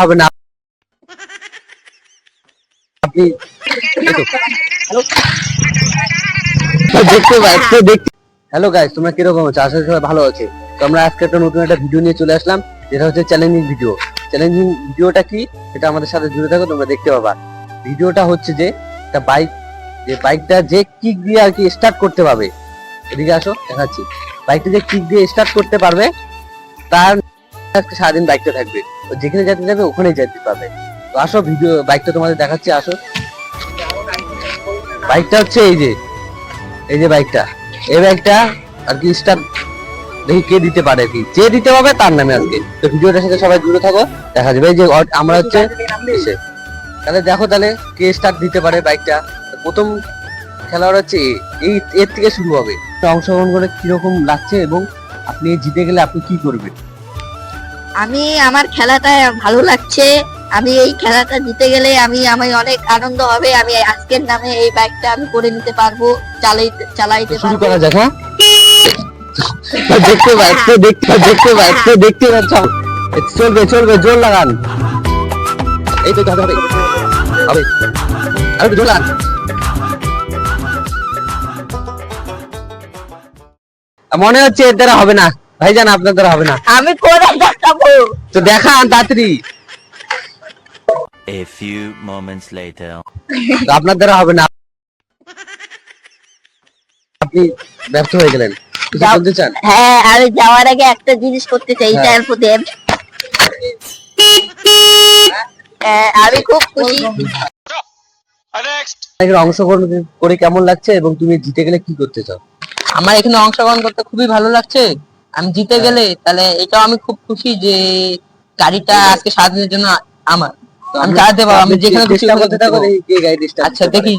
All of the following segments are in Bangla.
হবে না। আপনি দেখতে পাচ্ছ দেখতে হ্যালো গাইস তোমরা কীরকম আছো? আশা করি ভালো আছে। তো আমরা আজকে একটা নতুন একটা ভিডিও নিয়ে চলে আসলাম যেটা হচ্ছে চ্যালেঞ্জিং ভিডিও চ্যালেঞ্জিং ভিডিওটা কি? সেটা আমাদের সাথে জুড়ে থাকো তোমরা দেখতে পাবা। ভিডিওটা হচ্ছে যে একটা বাইক যে বাইকটা যে কিক দিয়ে আর কি স্টার্ট করতে পারবে। এদিকে আসো দেখাচ্ছি। বাইকটা যে কিক দিয়ে স্টার্ট করতে পারবে তার আজকে সারাদিন বাইকটা থাকবে। যেখানে যেতে যাবে, ওখানেই যেতে পাবে তো আসো ভিডিও বাইকটা তোমাদের দেখাচ্ছি, আসো। বাইকটা হচ্ছে এই যে এই যে বাইকটা। এই বাইকটা আর কি স্টার্ট দেখি কে দিতে পারে কি। যে দিতে পারবে, তার নামে আজকে। তো ভিডিওটার সাথে সবাই জুড়ে থাকো। দেখা যাবে যে আমরা হচ্ছে তাহলে দেখো তাহলে কে স্টার্ট দিতে পারে বাইকটা। প্রথম খেলোয়াড় হচ্ছে। এই, এর থেকে শুরু হবে। অংশগ্রহণ করে কীরকম লাগছে এবং আপনি জিতে গেলে আপনি কি করবেন? আমি আমার খেলাটা ভালো লাগছে। আমি এই খেলাটা জিতে গেলে আমি আমি অনেক আনন্দ হবে। আমি আজকের নামে এই বাইকটা আমি করে নিতে পারব চালাইতে চালাইতে শুরু করা যাক হ্যাঁ? দেখতে পাচ্ছ দেখতে দেখতে পাচ্ছ দেখতে পাচ্ছ চলবে চলবে জোর লাগান। এই তো হবে হবে হবে আরে জোর লাগান। মনে হচ্ছে এর দ্বারা হবে না। ভাইজান আপনার দ্বারা হবে না। আমি করে দেখাবো তো দেখান তাড়াতাড়ি। A few moments later. তো আপনার দ্বারা হবে না। আপনি ব্যর্থ হয়ে গেলেন। কিছু বলতে চান? হ্যাঁ আমি যাওয়ার আগে একটা জিনিস করতে চাই হ্যাঁ। এটার প্রতি হ্যাঁ, আমি খুব খুশি। এখানে অংশগ্রহণ করে কেমন লাগছে এবং তুমি জিতে গেলে কি করতে চাও? আমার এখানে অংশগ্রহণ করতে খুবই ভালো লাগছে। আমি জিতে হ্যাঁ। গেলে তাহলে এটাও আমি খুব খুশি যে গাড়িটা আজকে সারাদিনের জন্য আমার। তো আমি চালাতে পারব আমি যেখানে খুশি করতে যেতে থাকো পারব। দেখি কে গাড়ি চেষ্টা আচ্ছা দেখি।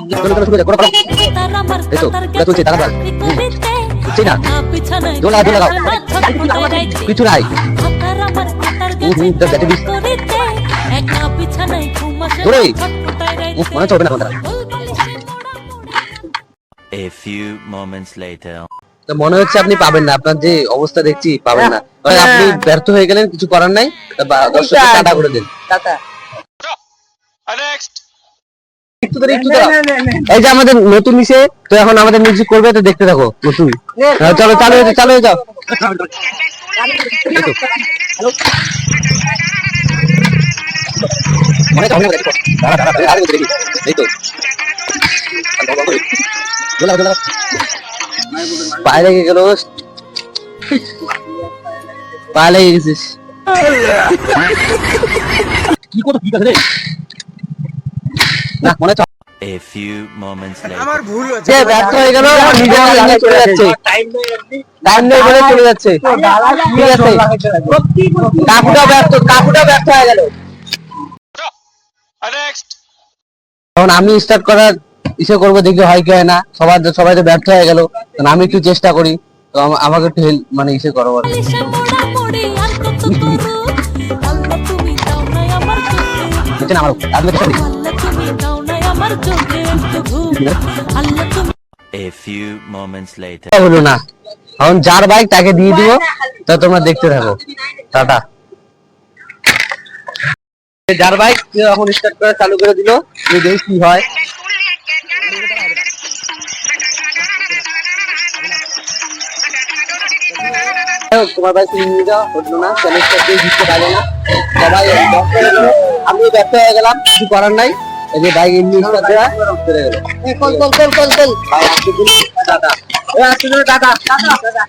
কিছু নাই। মনে হচ্ছে হবে না A few moments later. তো মনে হচ্ছে আপনি পাবেন না আপনার যে অবস্থা দেখছি পাবেন না মানে আপনি ব্যর্থ হয়ে গেলেন কিছু করার নাই দর্শককে টাটা করে দিন টাটা। এই যে আমাদের নতুন ইসে তো এখন আমাদের মিউজিক করবে তো দেখতে থাকো নতুন হ্যাঁ, চলো চালু হয়ে চালু হয়ে যাও তো। মনে দেখো। দাঁড়া, দাঁড়া, দাঁড়া, আরে দেখি, এই তো। পায়ে লেগে গেল। পায়ে লেগে গেছিস। কি করো ঠিক আছে রে? না মনে হচ্ছে A few moments later. যে ব্যর্থ হয়ে গেল নিজের লাইনে চলে যাচ্ছে। টাইম নেই বলে চলে যাচ্ছে। ঠিক আছে কাকুটা ব্যর্থ কাকুটা ব্যর্থ হয়ে গেল। এখন আমি স্টার্ট করার ইসে করব দেখি হয় কি হয় না। সবার সবাই তো ব্যর্থ হয়ে গেল। তখন আমি একটু চেষ্টা করি। তো আমাকে একটু হেল্প মানে ইসে করো আর কি। বুঝছেন আমার আপনি চেষ্টা করি A few moments later. হলো না। এখন যার বাইক তাকে দিয়ে দিব। তা তোমরা দেখতে থাকো। টাটা। যার বাইক এখন স্টার্ট করে চালু করে দিল। দেখি কি হয়। তোমার ভাই তুমি নিয়ে যাওয়া হলো না চ্যালেঞ্জটা কেউ জিততে পারল না। সবাই আমিও ব্যর্থ হয়ে গেলাম কিছু করার নাই। এই যে বাইক এমনি দেওয়া চলে গেলো call call call call call. ভাই আসতে দাদা টাটা।